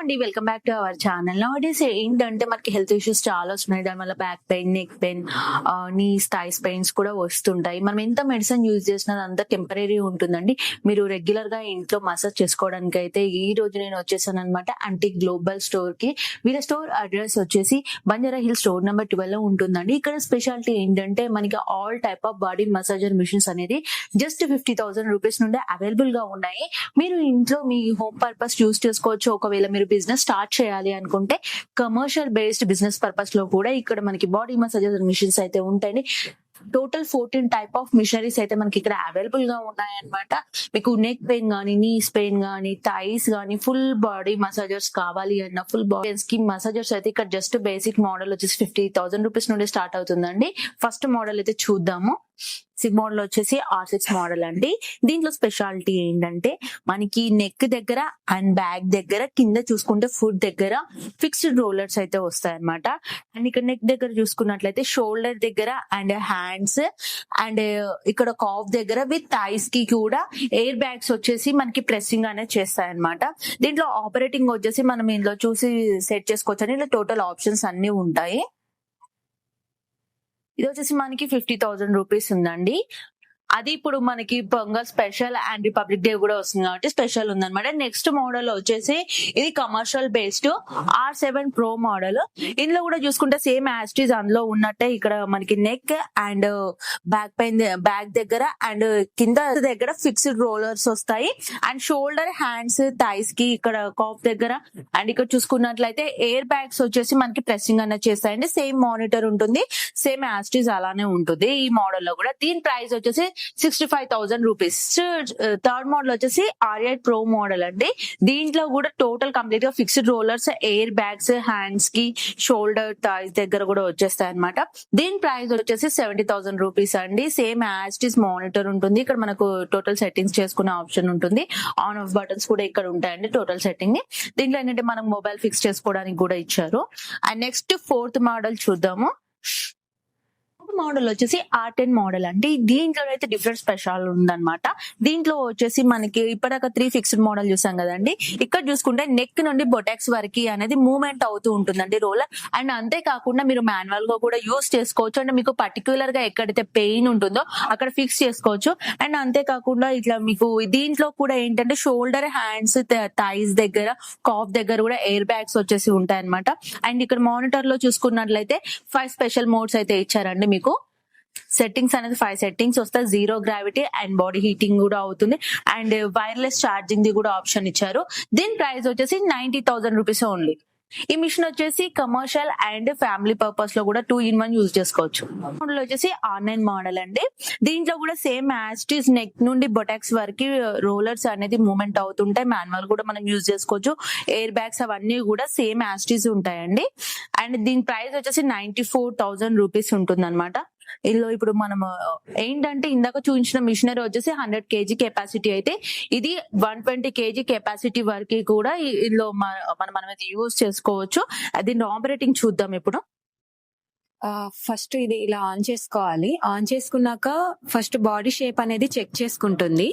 అండి. Welcome back to our channel notice ఏంటంటే మనకి హెల్త్ ఇష్యూస్ చాలా వస్తున్నాయి. దానివల్ల back pain neck pain knees thighs pains కూడా వస్తుంటాయి. మనం ఎంత మెడిసిన్ యూజ్ చేసినా అంతా టెంపరీ ఉంటుందండి. మీరు రెగ్యులర్గా ఇంట్లో మసాజ్ చేసుకోవడానికి అయితే ఈ రోజు నేను వచ్చేసాను అనమాట అంటీ గ్లోబల్ స్టోర్కి. వీళ్ళ స్టోర్ అడ్రస్ వచ్చేసి బంజారా హిల్ స్టోర్ నెంబర్ ట్వెల్వ్లో ఉంటుందండి. ఇక్కడ స్పెషాలిటీ ఏంటంటే మనకి all type of body massager machines అనేది జస్ట్ ఫిఫ్టీ థౌసండ్ రూపీస్ నుండి అవైలబుల్గా ఉన్నాయి. మీరు ఇంట్లో మీ హోమ్ పర్పస్ యూస్ చేసుకోవచ్చు. ఒకవేళ మీరు బిజినెస్ స్టార్ట్ చేయాలి అనుకుంటే కమర్షియల్ బేస్డ్ బిజినెస్ పర్పస్లో కూడా ఇక్కడ మనకి బాడీ మసాజెస్ మిషన్స్ అయితే ఉంటాయండి. Total fourteen type of machineries అయితే మనకి ఇక్కడ అవైలబుల్గా ఉన్నాయన్నమాట. మీకు నెక్ పెయిన్ గానీ నీస్ పెయిన్ గానీ థైస్ గానీ ఫుల్ బాడీ మసాజర్స్ కావాలి అన్న ఫుల్ బాడీ స్కిన్ మసాజర్స్ అయితే ఇక్కడ జస్ట్ బేసిక్ మోడల్ వచ్చేసి ఫిఫ్టీ థౌసండ్ రూపీస్ నుండి స్టార్ట్ అవుతుందండి. ఫస్ట్ మోడల్ అయితే చూద్దాము. సిక్ మోడల్ వచ్చేసి ఆర్ సిక్స్ మోడల్ అండి. దీంట్లో స్పెషాలిటీ ఏంటంటే మనకి నెక్ దగ్గర అండ్ బ్యాక్ దగ్గర కింద చూసుకుంటే ఫుడ్ దగ్గర ఫిక్స్డ్ రోలర్స్ అయితే వస్తాయి అనమాట అండ్ ఇక్కడ నెక్ దగ్గర చూసుకున్నట్లయితే షోల్డర్ దగ్గర అండ్ హ్యాండ్స్ అండ్ ఇక్కడ కాఫ్ దగ్గర విత్ థైస్కి కూడా ఎయిర్ బ్యాగ్స్ వచ్చేసి మనకి ప్రెస్సింగ్ అనేది చేస్తాయి అనమాట దీంట్లో ఆపరేటింగ్ వచ్చేసి మనం ఇందులో చూసి సెట్ చేసుకోవచ్చు అని ఇలా టోటల్ ఆప్షన్స్ అన్ని ఉంటాయి. ఇది వచ్చేసి మనకి ఫిఫ్టీ థౌసండ్ రూపీస్ ఉందండి. అది ఇప్పుడు మనకి Pongal special and republic day కూడా వస్తుంది కాబట్టి స్పెషల్ ఉందన్నమాట. నెక్స్ట్ మోడల్ వచ్చేసి ఇది commercial based R seven pro model. ఇందులో కూడా చూసుకుంటే సేమ్ యాస్టీస్ అందులో ఉన్నట్టే ఇక్కడ మనకి నెక్ అండ్ బ్యాక్ పైన బ్యాక్ దగ్గర అండ్ కింద దగ్గర ఫిక్స్డ్ రోలర్స్ వస్తాయి. అండ్ షోల్డర్ హ్యాండ్స్ థైస్కి ఇక్కడ కాఫ్ దగ్గర. అండ్ ఇక్కడ చూసుకున్నట్లయితే ఎయిర్ బ్యాగ్స్ వచ్చేసి మనకి ప్రెస్సింగ్ అనేది చేస్తాయండి. సేమ్ మానిటర్ ఉంటుంది. సేమ్ యాస్టీస్ అలానే ఉంటుంది ఈ మోడల్లో కూడా. దీని ప్రైస్ వచ్చేసి sixty five thousand rupees third model వచ్చేసి ఆర్ ప్రో మోడల్ అండి. దీంట్లో కూడా టోటల్ కంప్లీట్గా ఫిక్స్డ్ రోలర్స్ ఎయిర్ బ్యాగ్స్ హ్యాండ్స్కి షోల్డర్ థైస్ దగ్గర కూడా వచ్చేస్తాయి అనమాట దీని ప్రైస్ వచ్చేసి సెవెంటీ థౌసండ్ రూపీస్ అండి. సేమ్ యాస్టిస్ మానిటర్ ఉంటుంది. ఇక్కడ మనకు టోటల్ సెట్టింగ్స్ చేసుకునే ఆప్షన్ ఉంటుంది. ఆన్ ఆఫ్ బటన్స్ కూడా ఇక్కడ ఉంటాయండి టోటల్ సెట్టింగ్ దీంట్లో ఏంటంటే మనం మొబైల్ ఫిక్స్ చేసుకోవడానికి కూడా ఇచ్చారు. అండ్ నెక్స్ట్ ఫోర్త్ మోడల్ చూద్దాము. మోడల్ వచ్చేసి ఆర్ట్ అండ్ మోడల్ అంటే దీంట్లో అయితే డిఫరెంట్ స్పెషల్ ఉందన్నమాట. దీంట్లో వచ్చేసి మనకి ఇప్పటిదాకా త్రీ ఫిక్స్డ్ మోడల్ చూసాం కదండి. ఇక్కడ చూసుకుంటే నెక్ నుండి బొటాక్స్ వరకు అనేది మూవ్మెంట్ అవుతూ ఉంటుందండి రోలర్ అండ్ అంతేకాకుండా మీరు మాన్యువల్గా కూడా యూస్ చేసుకోవచ్చు. అంటే మీకు పర్టికులర్గా ఎక్కడైతే పెయిన్ ఉంటుందో అక్కడ ఫిక్స్ చేసుకోవచ్చు. అండ్ అంతేకాకుండా ఇట్లా మీకు దీంట్లో కూడా ఏంటంటే షోల్డర్ హ్యాండ్స్ థైస్ దగ్గర కాఫ్ దగ్గర కూడా ఎయిర్ బ్యాగ్స్ వచ్చేసి ఉంటాయి అనమాట అండ్ ఇక్కడ మానిటర్లో చూసుకున్నట్లయితే ఫైవ్ స్పెషల్ మోడ్స్ అయితే ఇచ్చారండి మీకు. సెట్టింగ్స్ అనేది ఫైవ్ సెట్టింగ్స్ వస్తాయి. Zero gravity and body heating కూడా అవుతుంది. అండ్ వైర్లెస్ ఛార్జింగ్ ది కూడా ఆప్షన్ ఇచ్చారు. దీని ప్రైస్ వచ్చేసి నైన్టీ థౌసండ్ రూపీస్ ఓన్లీ ఈ మిషన్ వచ్చేసి కమర్షియల్ అండ్ ఫ్యామిలీ పర్పస్లో కూడా టూ ఇన్ వన్ యూజ్ చేసుకోవచ్చు. మోడల్ వచ్చేసి ఆన్లైన్ మోడల్ అండి. దీంట్లో కూడా సేమ్ యాస్టీస్ నెక్ నుండి బొటాక్స్ వరకు uh, రోలర్స్ అనేది మూమెంట్ అవుతుంటాయి. మాన్యువల్ కూడా మనం యూజ్ చేసుకోవచ్చు. ఎయిర్ బ్యాగ్స్ అవన్నీ కూడా సేమ్ యాస్టీస్ ఉంటాయండి. అండ్ దీని ప్రైస్ వచ్చేసి నైన్టీ ఫోర్ థౌసండ్ రూపీస్ ఉంటుంది అనమాట ఇందులో ఇప్పుడు మనం ఏంటంటే ఇందాక చూపించిన మిషనరీ వచ్చేసి హండ్రెడ్ కేజీ కెపాసిటీ అయితే ఇది వన్ ట్వంటీ కేజీ కెపాసిటీ వరకు కూడా ఇందులో మనం మనం ఇది యూజ్ చేసుకోవచ్చు. దీని ఆపరేటింగ్ చూద్దాం ఇప్పుడు. ఫస్ట్ ఇది ఇలా ఆన్ చేసుకోవాలి. ఆన్ చేసుకున్నాక ఫస్ట్ బాడీ షేప్ అనేది చెక్ చేసుకుంటుంది.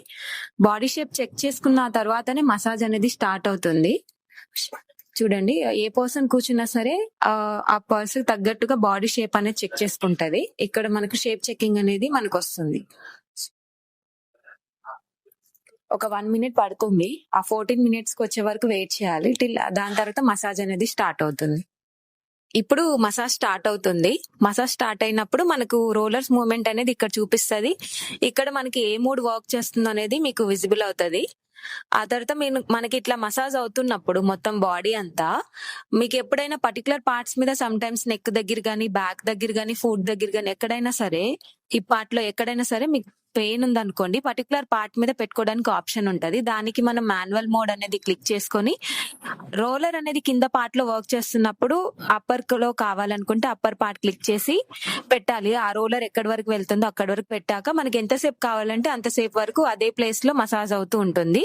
బాడీ షేప్ చెక్ చేసుకున్న తర్వాతనే మసాజ్ అనేది స్టార్ట్ అవుతుంది. చూడండి ఏ పర్సన్ కూర్చున్నా సరే ఆ, పర్సన్ తగ్గట్టుగా బాడీ షేప్ అనేది చెక్ చేసుకుంటది. ఇక్కడ మనకు షేప్ చెకింగ్ అనేది మనకు వస్తుంది ఒక వన్ మినిట్ పడుతుంది. ఆ ఫోర్టీన్ మినిట్స్కి వచ్చే వరకు వెయిట్ చేయాలి. టిల్ దాని తర్వాత మసాజ్ అనేది స్టార్ట్ అవుతుంది. ఇప్పుడు మసాజ్ స్టార్ట్ అవుతుంది. మసాజ్ స్టార్ట్ అయినప్పుడు మనకు రోలర్స్ మూవ్మెంట్ అనేది ఇక్కడ చూపిస్తుంది. ఇక్కడ మనకి ఏ మూడ్ వర్క్ చేస్తుంది అనేది మీకు విజిబుల్ అవుతుంది. ఆ తర్వాత మీరు మనకి ఇట్లా మసాజ్ అవుతున్నప్పుడు మొత్తం బాడీ అంతా మీకు ఎప్పుడైనా పర్టికులర్ పార్ట్స్ మీద సమ్ టైమ్స్ నెక్ దగ్గర కానీ బ్యాక్ దగ్గర కానీ ఫుడ్ దగ్గర కానీ ఎక్కడైనా సరే ఈ పార్ట్లో ఎక్కడైనా సరే మీకు పెయిన్ ఉందనుకోండి పర్టికులర్ పార్ట్ మీద పెట్టుకోవడానికి ఆప్షన్ ఉంటది. దానికి మనం మాన్యువల్ మోడ్ అనేది క్లిక్ చేసుకొని రోలర్ అనేది కింద పార్ట్లో వర్క్ చేస్తున్నప్పుడు అప్పర్లో కావాలనుకుంటే అప్పర్ పార్ట్ క్లిక్ చేసి పెట్టాలి. ఆ రోలర్ ఎక్కడి వరకు వెళ్తుందో అక్కడి వరకు పెట్టాక మనకి ఎంతసేపు కావాలంటే అంతసేపు వరకు అదే ప్లేస్లో మసాజ్ అవుతూ ఉంటుంది.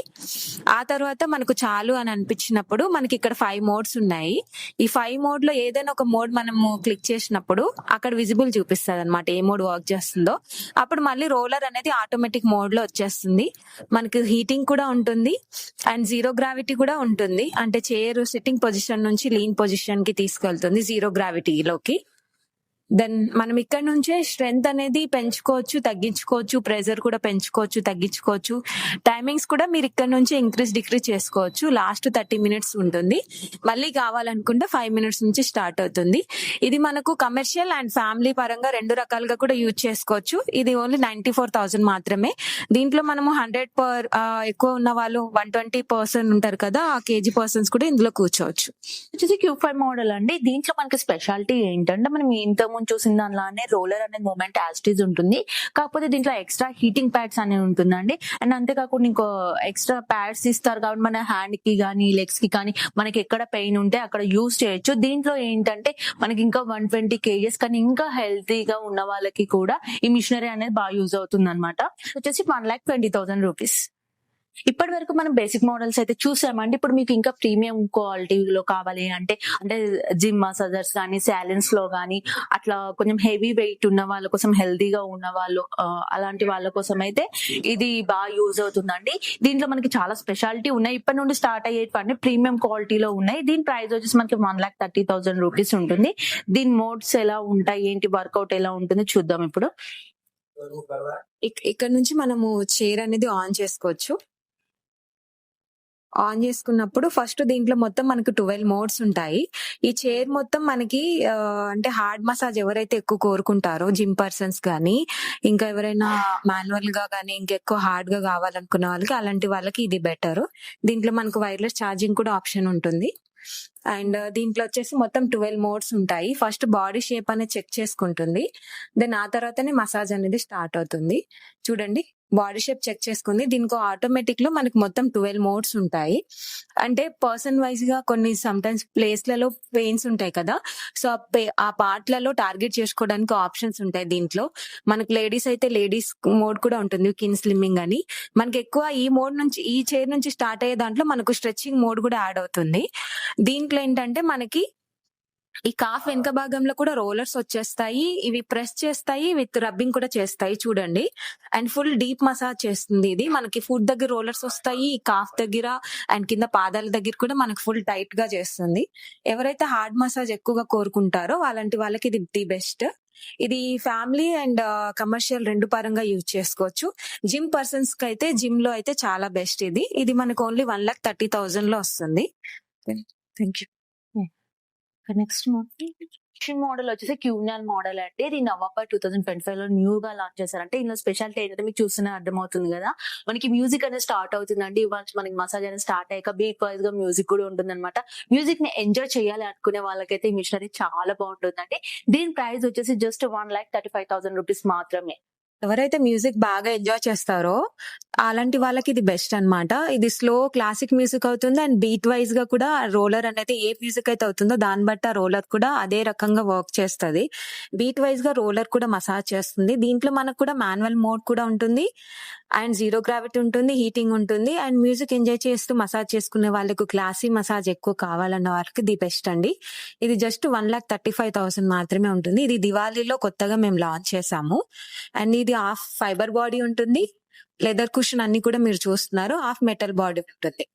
ఆ తర్వాత మనకు చాలు అని అనిపించినప్పుడు మనకి ఇక్కడ ఫైవ్ మోడ్స్ ఉన్నాయి. ఈ ఫైవ్ మోడ్లో ఏదైనా ఒక మోడ్ మనము క్లిక్ చేసినప్పుడు అక్కడ విజిబుల్ చూపిస్తుంది అనమాట ఏ మోడ్ వర్క్ చేస్తుంది వస్తుందో అప్పుడు మళ్ళీ రోలర్ అనేది ఆటోమేటిక్ మోడ్లో వచ్చేస్తుంది. మనకి హీటింగ్ కూడా ఉంటుంది అండ్ జీరో గ్రావిటీ కూడా ఉంటుంది. అంటే చైర్ సిట్టింగ్ పొజిషన్ నుంచి లీన్ పొజిషన్కి తీసుకెళ్తుంది జీరో గ్రావిటీలోకి. దెన్ మనం ఇక్కడ నుంచే స్ట్రెంగ్త్ అనేది పెంచుకోవచ్చు తగ్గించుకోవచ్చు ప్రెజర్ కూడా పెంచుకోవచ్చు తగ్గించుకోవచ్చు. టైమింగ్స్ కూడా మీరు ఇక్కడ నుంచి ఇంక్రీజ్ డిక్రీజ్ చేసుకోవచ్చు. లాస్ట్ థర్టీ మినిట్స్ ఉంటుంది. మళ్ళీ కావాలనుకుంటే ఫైవ్ మినిట్స్ నుంచి స్టార్ట్ అవుతుంది. ఇది మనకు కమర్షియల్ అండ్ ఫ్యామిలీ పరంగా రెండు రకాలుగా కూడా యూజ్ చేసుకోవచ్చు. ఇది ఓన్లీ నైన్టీ ఫోర్ థౌసండ్ మాత్రమే. దీంట్లో మనము హండ్రెడ్ పర్ ఎక్కువ ఉన్న వాళ్ళు వన్ ట్వంటీ పర్సన్ ఉంటారు కదా ఆ కేజీ పర్సన్స్ కూడా ఇందులో కూర్చోవచ్చు. వచ్చేసి క్యూ ఫైవ్ మోడల్ అండి. దీంట్లో మనకి స్పెషాలిటీ ఏంటంటే మనం ఇంత ముందు చూసిన దానిలానే రోలర్ అనే మూమెంట్ యాజ్టీజ్ ఉంటుంది. కాకపోతే దీంట్లో ఎక్స్ట్రా హీటింగ్ ప్యాడ్స్ అనేవి ఉంటుందండి. అండ్ అంతేకాకుండా ఇంకో ఎక్స్ట్రా ప్యాడ్స్ ఇస్తారు కాబట్టి మన హ్యాండ్కి కానీ లెగ్స్కి కానీ మనకి ఎక్కడ పెయిన్ ఉంటే అక్కడ యూస్ చేయొచ్చు. దీంట్లో ఏంటంటే మనకి ఇంకా వన్ ట్వంటీ కేజెస్ కానీ ఇంకా హెల్తీగా ఉన్న వాళ్ళకి కూడా ఈ మిషనరీ అనేది బాగా యూజ్ అవుతుంది అనమాట వచ్చేసి one lakh twenty thousand rupees ఇప్పటి వరకు మనం బేసిక్ మోడల్స్ అయితే చూసామండి. ఇప్పుడు మీకు ఇంకా ప్రీమియం క్వాలిటీలో కావాలి అంటే అంటే జిమ్ మసాజర్స్ కానీ సాలెన్స్లో కానీ అట్లా కొంచెం హెవీ వెయిట్ ఉన్న వాళ్ళ కోసం హెల్దీగా ఉన్న వాళ్ళు అలాంటి వాళ్ళ కోసం అయితే ఇది బాగా యూజ్ అవుతుందండి. దీంట్లో మనకి చాలా స్పెషాలిటీ ఉన్నాయి. ఇప్పటి నుండి స్టార్ట్ అయ్యేటువంటి ప్రీమియం క్వాలిటీలో ఉన్నాయి. దీని ప్రైస్ వచ్చేసి మనకి one lakh thirty thousand rupees ఉంటుంది. దీని మోడ్స్ ఎలా ఉంటాయి? ఏంటి? వర్కౌట్ ఎలా ఉంటుంది? చూద్దాం ఇప్పుడు. ఇక్కడ నుంచి మనము చైర్ అనేది ఆన్ చేసుకోవచ్చు. ఆన్ చేసుకున్నప్పుడు ఫస్ట్ దీంట్లో మొత్తం మనకు ట్వెల్వ్ మోడ్స్ ఉంటాయి. ఈ చైర్ మొత్తం మనకి అంటే హార్డ్ మసాజ్ ఎవరైతే ఎక్కువ కోరుకుంటారో జిమ్ పర్సన్స్ కానీ ఇంకా ఎవరైనా మాన్యువల్గా కానీ ఇంకెక్కువ హార్డ్గా కావాలనుకున్న వాళ్ళకి అలాంటి వాళ్ళకి ఇది బెటర్ దీంట్లో మనకు వైర్లెస్ ఛార్జింగ్ కూడా ఆప్షన్ ఉంటుంది. అండ్ దీంట్లో వచ్చేసి మొత్తం ట్వెల్వ్ మోడ్స్ ఉంటాయి. ఫస్ట్ బాడీ షేప్ అనేది చెక్ చేసుకుంటుంది. దెన్ ఆ తర్వాతనే మసాజ్ అనేది స్టార్ట్ అవుతుంది. చూడండి. బాడీ షేప్ చెక్ చేసుకుంది. దీనికి ఆటోమేటిక్లో మనకి మొత్తం ట్వెల్వ్ మోడ్స్ ఉంటాయి. అంటే పర్సన్ వైజ్గా కొన్ని సమ్టైమ్స్ ప్లేస్లలో పెయిన్స్ ఉంటాయి కదా. సో ఆ పే- ఆ పార్ట్లలో టార్గెట్ చేసుకోవడానికి ఆప్షన్స్ ఉంటాయి దీంట్లో. మనకు లేడీస్ అయితే లేడీస్ మోడ్ కూడా ఉంటుంది కిన్ స్లిమ్మింగ్ అని. మనకి ఎక్కువ ఈ మోడ్ నుంచి ఈ చైర్ నుంచి స్టార్ట్ అయ్యే దాంట్లో మనకు స్ట్రెచ్చింగ్ మోడ్ కూడా యాడ్ అవుతుంది. దీంట్లో ఏంటంటే మనకి ఈ కాఫ్ వెనుక భాగంలో కూడా రోలర్స్ వచ్చేస్తాయి ఇవి ప్రెస్ చేస్తాయి విత్ రబ్బింగ్ కూడా చేస్తాయి చూడండి. అండ్ ఫుల్ డీప్ మసాజ్ చేస్తుంది ఇది. మనకి ఫుడ్ దగ్గర రోలర్స్ వస్తాయి ఈ కాఫ్ దగ్గర అండ్ కింద పాదాల దగ్గర కూడా మనకి ఫుల్ టైట్గా చేస్తుంది. ఎవరైతే హార్డ్ మసాజ్ ఎక్కువగా కోరుకుంటారో అలాంటి వాళ్ళకి ఇది ది బెస్ట్. ఇది ఫ్యామిలీ అండ్ కమర్షియల్ రెండు పరంగా యూజ్ చేసుకోవచ్చు. జిమ్ పర్సన్స్కి అయితే జిమ్లో అయితే చాలా బెస్ట్ ఇది. ఇది మనకు ఓన్లీ వన్ లాక్ థర్టీ థౌసండ్లో వస్తుంది. Thank you. Next model model వచ్చేసి క్యూనాన్ మోడల్ అంటే ఇది నవంబర్ టూ థౌసండ్ ట్వంటీ ఫైవ్లో న్యూ గా లాంచ్ చేశారంటే ఇందులో స్పెషాలిటీ ఏంటంటే మీకు చూస్తూనే అర్థమవుతుంది కదా. మనకి మ్యూజిక్ అనేది స్టార్ట్ అవుతుందండి. ఇవాళ మనకి మసాజ్ అనేది స్టార్ట్ అయ్యాక బీట్ వైజ్గా మ్యూజిక్ కూడా ఉంటుంది అనమాట మ్యూజిక్ని ఎంజాయ్ చేయాలి అనుకునే వాళ్ళకైతే ఈ మిషనరీ చాలా బాగుంటుందండి. దీని ప్రైస్ వచ్చేసి just one lakh thirty five thousand rupees మాత్రమే. ఎవరైతే మ్యూజిక్ బాగా ఎంజాయ్ చేస్తారో అలాంటి వాళ్ళకి ఇది బెస్ట్ అన్నమాట. ఇది స్లో క్లాసిక్ మ్యూజిక్ అవుతుంది అండ్ బీట్ వైజ్గా కూడా రోలర్ అనేది ఏ మ్యూజిక్ అయితే అవుతుందో దాన్ని బట్టి ఆ రోలర్ కూడా అదే రకంగా వర్క్ చేస్తుంది. బీట్ వైజ్గా రోలర్ కూడా మసాజ్ చేస్తుంది. దీంట్లో మనకు కూడా మాన్యువల్ మోడ్ కూడా ఉంటుంది అండ్ జీరో గ్రావిటీ ఉంటుంది హీటింగ్ ఉంటుంది అండ్ మ్యూజిక్ ఎంజాయ్ చేస్తూ మసాజ్ చేసుకునే వాళ్ళకు క్లాసీ మసాజ్ ఎక్కువ కావాలన్న వాళ్ళకి ది బెస్ట్ అండి. ఇది just one lakh thirty five thousand మాత్రమే ఉంటుంది. ఇది దివాళీలో కొత్తగా మేము లాంచ్ చేసాము అండ్ ఇది హాఫ్ ఫైబర్ బాడీ ఉంటుంది. లెదర్ కుషన్ అన్ని కూడా మీరు చూస్తున్నారు. హాఫ్ మెటల్ బాడీ ఉంటుంది.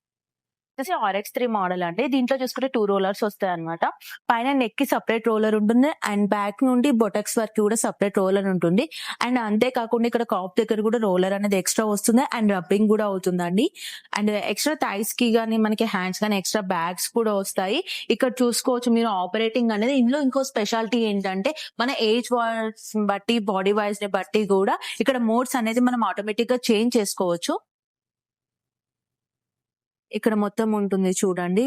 వచ్చేసి ఆర్ఎక్స్ త్రీ మోడల్ అండి. దీంట్లో చూసుకుంటే టూ రోలర్స్ వస్తాయి అనమాట పైన నెక్కి సపరేట్ రోలర్ ఉంటుంది. అండ్ బ్యాక్ నుండి బొటక్స్ వరకు కూడా సపరేట్ రోలర్ ఉంటుంది. అండ్ అంతేకాకుండా ఇక్కడ కాప్ దగ్గర కూడా రోలర్ అనేది ఎక్స్ట్రా వస్తుంది. అండ్ రబ్బింగ్ కూడా అవుతుందండి. అండ్ ఎక్స్ట్రా థైస్కి కానీ మనకి హ్యాండ్స్ కానీ ఎక్స్ట్రా బ్యాగ్స్ కూడా వస్తాయి. ఇక్కడ చూసుకోవచ్చు మీరు ఆపరేటింగ్ అనేది. ఇందులో ఇంకో స్పెషాలిటీ ఏంటంటే మన ఏజ్ వైజ్ బట్టి బాడీ వైజ్ని బట్టి కూడా ఇక్కడ మోడ్స్ అనేది మనం ఆటోమేటిక్గా చేంజ్ చేసుకోవచ్చు. ఇక్కడ మొత్తం ఉంటుంది చూడండి.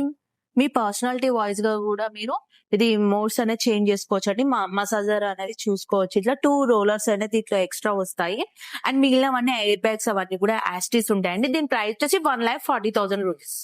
మీ పర్సనాలిటీ వాయిస్గా కూడా మీరు ఇది మోడ్స్ అనేది చేంజ్ చేసుకోవచ్చు అండి మసాజర్ అనేది చూసుకోవచ్చు. ఇట్లా టూ రోలర్స్ అనేది ఇట్లా ఎక్స్ట్రా వస్తాయి. అండ్ మిగిలినవన్నీ ఎయిర్ బ్యాగ్స్ అవన్నీ కూడా యాస్టీస్ ఉంటాయండి. దీని ప్రైస్ వచ్చేసి one lakh forty thousand rupees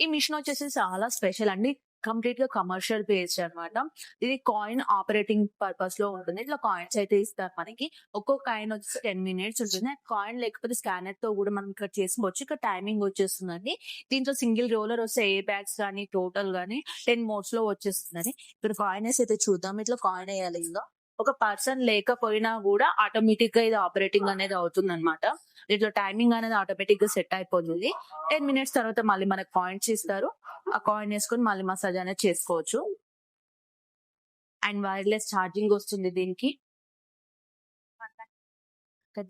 ఈ మిషన్ వచ్చేసి చాలా స్పెషల్ అండి. కంప్లీట్గా కమర్షియల్ బేస్డ్ అన్నమాట. ఇది కాయిన్ ఆపరేటింగ్ పర్పస్లో ఉంటుంది. ఇట్లా కాయిన్స్ అయితే ఇస్తారు మనకి. ఒక్కో కాయిన్ వచ్చేసి టెన్ మినిట్స్ ఉంటుంది. కాయిన్ లేకపోతే స్కానర్తో కూడా మనం ఇక్కడ చేసుకోవచ్చు. ఇక్కడ టైమింగ్ వచ్చేస్తుందండి. దీంట్లో సింగిల్ రోలర్ వస్తే ఏ బ్యాగ్స్ కానీ టోటల్ గానీ టెన్ మోడ్స్లో వచ్చేస్తుందని ఇక్కడ కాయిన్ అయితే చూద్దాం. ఇట్లా కాయిన్ వేయాలి ఇందులో. ఒక పర్సన్ లేకపోయినా కూడా ఆటోమేటిక్గా ఇది ఆపరేటింగ్ అనేది అవుతుంది అనమాట దీంట్లో టైమింగ్ అనేది ఆటోమేటిక్గా సెట్ అయిపోతుంది. టెన్ మినిట్స్ తర్వాత మళ్ళీ మనకు కాయిన్స్ ఇస్తారు. ఆ కాయిన్ వేసుకొని మళ్ళీ మసాజ్ అనేది చేసుకోవచ్చు. అండ్ వైర్లెస్ ఛార్జింగ్ వస్తుంది దీనికి.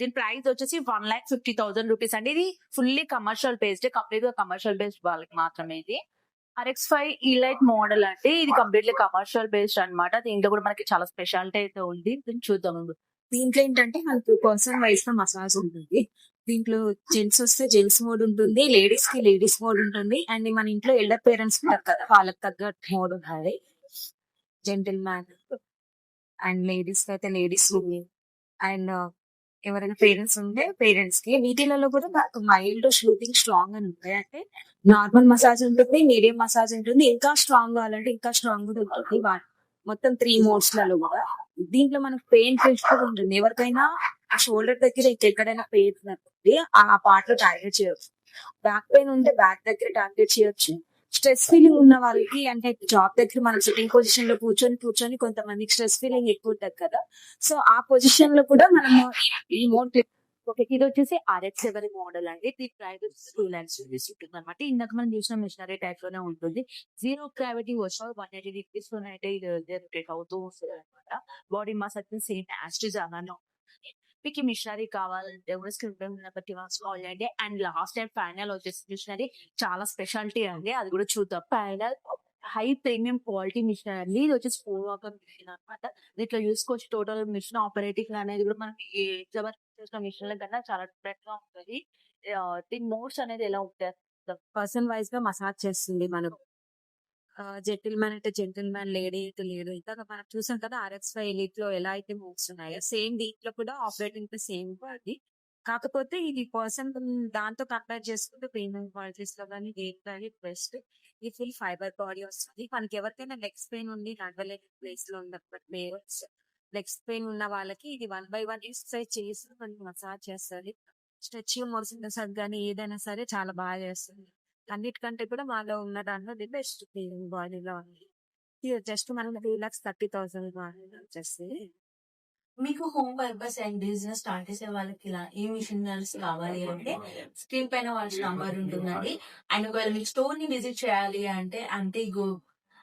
దీని ప్రైస్ వచ్చేసి one lakh fifty thousand rupees అండి. ఇది ఫుల్లీ కమర్షియల్ బేస్డ్ కంప్లీట్గా కమర్షియల్ బేస్డ్ వాళ్ళకి మాత్రమే ఇది. ఆర్ఎక్స్ ఫైవ్ ఈలైట్ మోడల్ అంటే ఇది కంప్లీట్లీ కమర్షియల్ బేస్డ్ అన్నమాట. దీంట్లో కూడా మనకి చాలా స్పెషాలిటీ అయితే ఉంది. దీన్ని చూద్దాం దీంట్లో ఏంటంటే మనకు పర్సన్ వైజ్గా మసాజ్ ఉంటుంది. దీంట్లో జెంట్స్ వస్తే జెంట్స్ మోడ్ ఉంటుంది లేడీస్కి లేడీస్ మోడ్ ఉంటుంది. అండ్ మన ఇంట్లో ఎల్డర్ పేరెంట్స్ ఉంటారు కదా వాళ్ళకి తగ్గ మోడ్ ఉంటుంది జెంటిల్ మ్యాన్ అండ్ లేడీస్కి అయితే లేడీస్ అండ్ ఎవరైనా పేరెంట్స్ ఉంటే పేరెంట్స్కి. వీటిలలో కూడా మైల్డ్ షూటింగ్ స్ట్రాంగ్ అని ఉంటాయి. అంటే నార్మల్ మసాజ్ ఉంటుంది మీడియం మసాజ్ ఉంటుంది. ఇంకా స్ట్రాంగ్ కావాలంటే ఇంకా స్ట్రాంగ్ ఉంటుంది. మొత్తం త్రీ మోడ్స్లలో కూడా. దీంట్లో మనకు పెయిన్ ఫిల్స్ కూడా ఉంటుంది. ఎవరికైనా షోల్డర్ దగ్గర ఎక్కడైనా పెయిన్ ఉంటుంది ఆ పార్ట్లో టార్గెట్ చేయొచ్చు. బ్యాక్ పెయిన్ ఉంటే బ్యాక్ దగ్గర టార్గెట్ చేయొచ్చు. స్ట్రెస్ ఫీలింగ్ ఉన్న వాళ్ళకి అంటే జాబ్ దగ్గర మనం సిట్టింగ్ పొజిషన్లో కూర్చొని కూర్చొని కొంతమందికి స్ట్రెస్ ఫీలింగ్ ఎక్కువ ఉంటుంది కదా సో ఆ పొజిషన్లో కూడా మనము ఈ మోడ్ ఓకే ఇది వచ్చేసి ఆర్ఎక్స్ సెవెన్ మోడల్ అండి ఇది ప్రైవేట్ టూ అండ్ సర్వీస్ ఉంటుంది అనమాట ఇందాక మనం చూసిన మిషనరీ టైప్లోనే ఉంటుంది జీరో గ్రావిటీ వచ్చిన వన్ ఎయిటీ డిగ్రీస్ అయితే ఇది రొటేట్ అవుతూ వస్తుంది అనమాట బాడీ మసాజ్ సేమ్ యాస్టిజ్ అలానే మీకు మిషనరీ కావాలంటే కూడా స్క్రీన్ బట్టి అండ్ లాస్ట్ అండ్ ఫైనల్ వచ్చేసి మిషనరీ చాలా స్పెషాలిటీ అండి. అది కూడా చూద్దాం. Final high premium quality machine అండి ఇది వచ్చేసి ఫోర్ వాకర్ మిషన్ అనమాట దీంట్లో చూసుకోవచ్చు టోటల్ మిషన్ ఆపరేటింగ్ అనేది కూడా మనకి ఏ జబర్దస్త్ మిషన్ల కన్నా చాలా డిఫరెంట్గా ఉంటుంది. దీని మోడ్స్ అనేది ఎలా ఉంటాయి? పర్సన్ వైజ్గా మసాజ్ చేస్తుంది మనకు. జెంటిల్ మ్యాన్ అంటే జెంటిల్ మ్యాన్ లేడీ అయితే లేడు ఇంకా మనం చూసాం కదా ఆర్ఎక్స్ ఫైవ్ ఎలిట్లో ఎలా అయితే మూవ్స్ ఉన్నాయో సేమ్ దీంట్లో కూడా ఆపరేటింగ్ సేమ్ అది కాకపోతే ఇది పర్సన్ దాంతో కంపేర్ చేసుకుంటే ప్రీమియం క్వాలిటీస్లో కానీ దేని కానీ బెస్ట్ ఇది ఫుల్ ఫైబర్ బాడీ వస్తుంది. మనకి ఎవరికైనా లెగ్స్ పెయిన్ ఉంది నడవలేని ప్లేస్లో ఉన్నప్పుడు పేరెంట్స్ లెగ్స్ పెయిన్ ఉన్న వాళ్ళకి ఇది వన్ బై వన్ ఎక్సర్సైజ్ చేసి మనకి మసాజ్ చేస్తుంది స్ట్రెచ్ మోషన్ మసాజ్ కానీ ఏదైనా సరే చాలా బాగా చేస్తుంది. అన్నిటికంటే కూడా మాలో ఉన్న దాంట్లో ఇది బెస్ట్ ఫీలింగ్ బాడీలో జస్ట్ మనం టూ లాక్స్ థర్టీ థౌసండ్ వచ్చేసి మీకు home purpose and business start చేసే వాళ్ళకి ఇలా ఏ మిషనరీస్ కావాలి అంటే స్క్రీన్ పైన వాళ్ళ నంబర్ ఉంటుందండి. అండ్ ఒకవేళ మీకు స్టోర్ని విజిట్ చేయాలి అంటే అంటే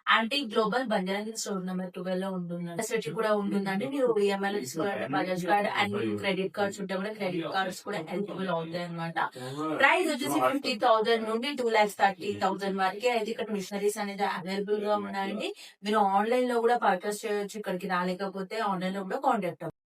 యాంటీ గ్లోబల్ బంజారా స్టోర్ నెంబర్ ట్వెల్వ్లో ఉంటుంది ఫెసిలిటీ కూడా ఉంటుందండి. మీరు ఈఎంఐ తీసుకోవాలంటే Bajaj card and credit cards ఉంటే కూడా క్రెడిట్ కార్డ్స్ కూడా ఎలిజిబుల్ అవుతాయి అనమాట ప్రైస్ వచ్చేసి ఫిఫ్టీ థౌసండ్ నుండి టూ లాక్స్ థర్టీ థౌసండ్ వరకు అయితే ఇక్కడ మిషనరీస్ అనేది అవైలబుల్గా ఉన్నాయండి మీరు ఆన్లైన్లో కూడా పర్చేస్ చేయొచ్చు. ఇక్కడికి రాలేకపోతే ఆన్లైన్లో కూడా కాంటాక్ట్